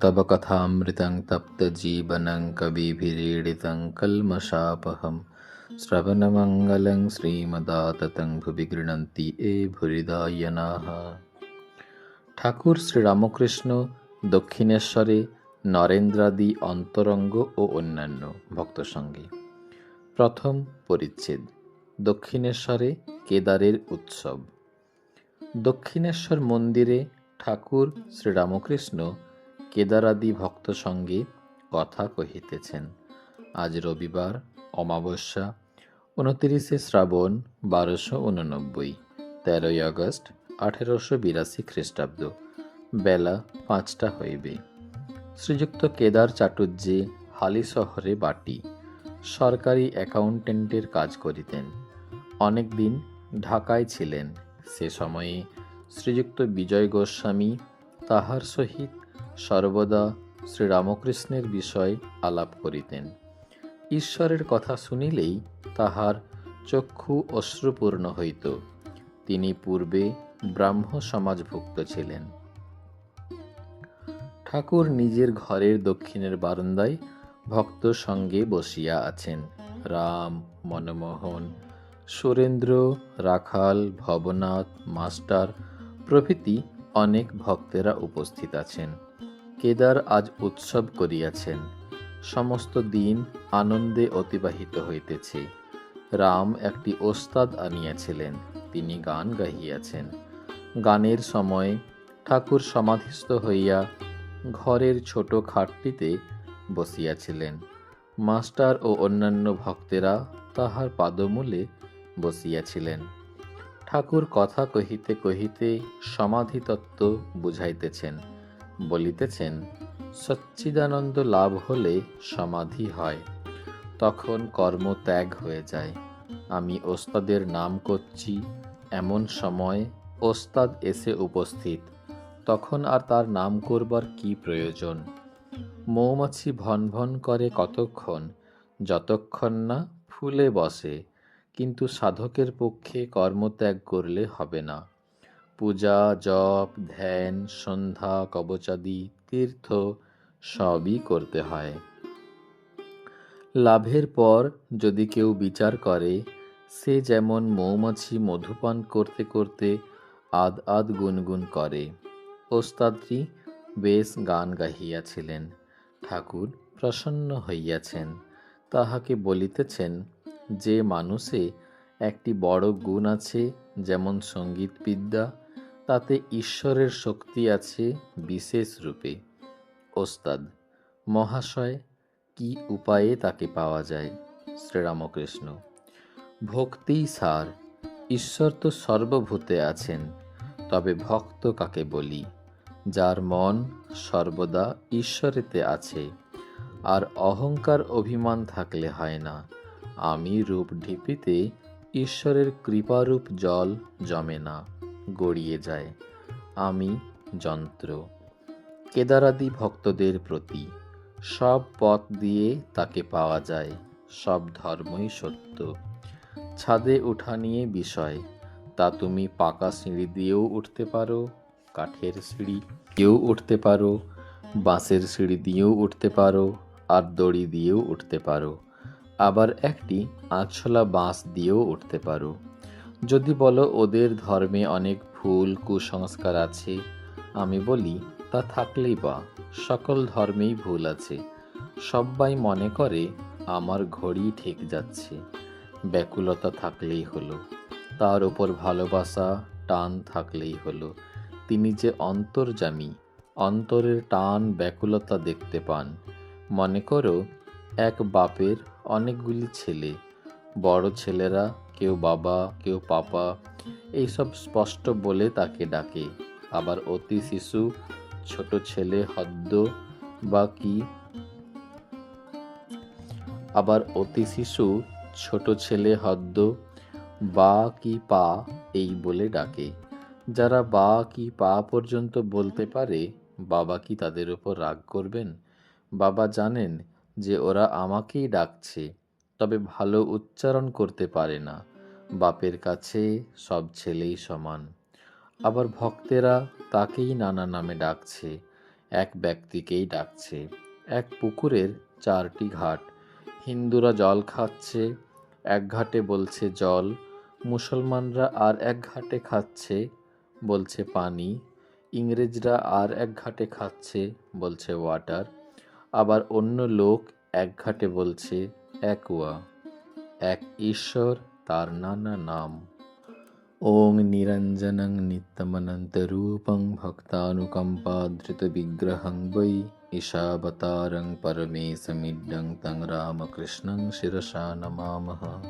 তব কথামৃতং তপ্তজীবনং কবিভিরীড়িতং কলমশাপহম শ্রবণমঙ্গলং শ্রীমদাততং ভুবি গৃণন্তি এ ভুরিদায়নাহ ঠাকুর শ্রীরামকৃষ্ণ দক্ষিণেশ্বরে নরেন্দ্রাদি অন্তরঙ্গ ও অন্যান্য ভক্ত সঙ্গে। প্রথম পরিচ্ছেদ, দক্ষিণেশ্বরে কেদারের উৎসব। দক্ষিণেশ্বর মন্দিরে ঠাকুর শ্রীরামকৃষ্ণ কেদারাদি ভক্ত সঙ্গে কথা কহিতেছেন। আজ রবিবার, অমাবস্যা, উনতিরিশে শ্রাবণ, বারোশো উননব্বই, তেরোই আগস্ট, আঠেরোশো বিরাশি খ্রিস্টাব্দ, বেলা পাঁচটা হইবে। শ্রীযুক্ত কেদার চাটুর্যে হালি শহরে বাটি, সরকারি অ্যাকাউন্টেন্টের কাজ করিতেন। অনেকদিন ঢাকায় ছিলেন। সে সময়ে শ্রীযুক্ত বিজয় গোস্বামী তাহার সহিত সর্বদা শ্রীরামকৃষ্ণের বিষয় আলাপ করিতেন। ঈশ্বরের কথা শুনিলেই তাহার চক্ষু অশ্রুপূর্ণ হইত। তিনি পূর্বে ব্রাহ্ম সমাজভুক্ত ছিলেন। ঠাকুর নিজের ঘরের দক্ষিণের বারান্দায় ভক্ত সঙ্গে বসিয়া আছেন। রাম, মনমোহন, সুরেন্দ্র, রাখাল, ভবনাথ, মাস্টার প্রভৃতি অনেক ভক্তেরা উপস্থিত আছেন। কেদার আজ উৎসব করিয়াছেন। সমস্ত দিন আনন্দে অতিবাহিত হইতেছে। রাম একটি ওস্তাদ আনিয়াছিলেন, তিনি গান গাহিয়াছেন। গানের সময় ঠাকুর সমাধিস্থ হইয়া ঘরের ছোট খাটটিতে বসিয়াছিলেন। মাস্টার ও অন্যান্য ভক্তেরা তাহার পাদমূলে বসিয়াছিলেন। ঠাকুর কথা কহিতে কহিতে সমাধিতত্ত্ব বুঝাইতেছেন। বলিতেছেন, সচ্চিদানন্দ লাভ হলে সমাধি হয়, তখন কর্ম ত্যাগ হয়ে যায়। আমি ওস্তাদের নাম করছি, এমন সময় ওস্তাদ এসে উপস্থিত, তখন আর তার নাম করবার কি প্রয়োজন? মৌমাছি ভন ভন করে কতক্ষণ, যতক্ষণ না ফুলে বসে, কিন্তু সাধকের পক্ষে কর্মত্যাগ করলে হবে না। পূজা, জপ, ধ্যান, সন্ধ্যা, কবচাদি, তীর্থ সবই করতে হয়। লাভের পর যদি কেউ বিচার করে, সে যেমন মৌমাছি মধুপান করতে করতে আদ আদ গুনগুন করে। ওস্তাদটি বেশ গান গাহিয়াছিলেন, ঠাকুর প্রসন্ন হইয়াছেন। তাহাকে বলিতেছেন, যে মানুষে একটি বড় গুণ আছে, যেমন সঙ্গীতবিদ্যা তাতে ঈশ্বরের শক্তি আছে বিশেষ রূপে। ওস্তাদ, মহাশয়, কি উপায়ে তাকে পাওয়া যায়? শ্রীরামকৃষ্ণ ভক্তিই সার ঈশ্বর তো সর্বভূতে আছেন, তবে ভক্ত কাকে বলি? যার মন সর্বদা ঈশ্বরেতে আছে, আর অহংকার অভিমান থাকলে হয় না। আমি রূপ ঢিপিতে ঈশ্বরের কৃপারূপ জল জমে না। গড়িয়ে যায়। আমি যন্ত্র। কেদারাদি ভক্তদের প্রতি সব পথ দিয়ে তাকে পাওয়া যায়। সব ধর্মই সত্য। ছাদে ওঠা নিয়ে বিষয়, তা তুমি পাকা সিঁড়ি দিয়েও উঠতে পারো, কাঠের সিঁড়ি দিয়েও উঠতে পারো, বাঁশের সিঁড়ি দিয়েও উঠতে পারো, আর দড়ি দিয়েও উঠতে পারো। আবার একটি আঁচলা বাঁশ দিয়েও উঠতে পারো। যদি বলো ওদের ধর্মে অনেক ভুল কুসংস্কার আছে, আমি বলি, তা থাকলেই বা, সকল ধর্মেই ভুল আছে। সবাই মনে করে, আমার ঘড়ি ঠিক যাচ্ছে। ব্যাকুলতা থাকলেই হলো। তার ওপর ভালোবাসা, টান থাকলেই হলো। তিনি যে অন্তর্জামী অন্তরের টান ব্যাকুলতা দেখতে পান। মনে করো, এক বাপের অনেকগুলি ছেলে, বড় ছেলেরা কেউ বাবা, কেউ পাপা এইসব স্পষ্ট বলে তাকে ডাকে। আবার অতি শিশু, ছোট ছেলে, হদ্দ বা কি? আবার অতি শিশু, ছোট ছেলে, হদ্দ বা কি পা এই বলে ডাকে। যারা বা কি পা পর্যন্ত বলতে পারে, বাবা কি তাদের উপর রাগ করবেন? বাবা জানেন যে ওরা আমাকেই ডাকছে। তবে ভালো উচ্চারণ করতে পারে না। বাপের কাছে সব ছেলেই সমান। আবার ভক্তেরা তাকেই নানা নামে ডাকছে। এক ব্যক্তিকেই ডাকছে। এক পুকুরের চারটি ঘাট। হিন্দুরা জল খাচ্ছে, এক ঘাটে বলছে জল, মুসলমানরা আর এক ঘাটে খাচ্ছে, বলছে পানি, ইংরেজরা আর এক ঘাটে খাচ্ছে, বলছে ওয়াটার। আবার অন্য লোক এক ঘাটে বলছে অ্যাকুয়া এক ঈশ্বর, তার নানা নাম। ওং নিরঞ্জনং নিত্যমনন্তরূপং ভক্তানুকম্পাধৃতবিগ্রহং বৈ ঈশাবতারং পরমেশমিড্ডং তং রামকৃষ্ণং শিরসা নমামহ